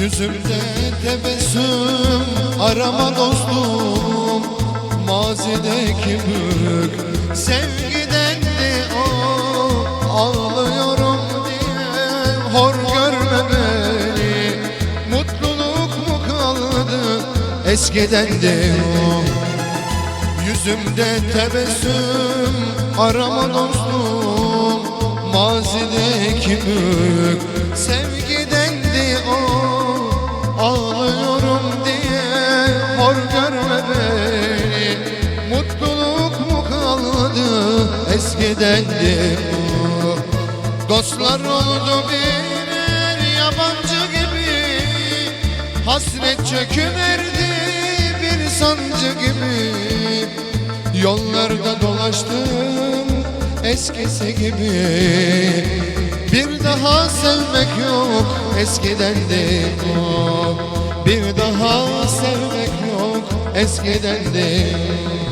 Yüzümde tebessüm. Arama dostum Mazideki büyük sevgidendi o Ağlıyorum diye. Hor görme beni Mutluluk mu kaldı? Eskidendi o. Yüzümde tebessüm arama dostum. Mazideki büyük sevgidendi Ağlıyorum diye hor görme beni. Mutluluk mu kaldı? Eskidendi o Dostlar oldu birer yabancı gibi. Hasret çöküverdi bir sancı gibi. Yollarda dolaştım eskisi gibi. Bir daha sevmek yok eskiden de yok Bir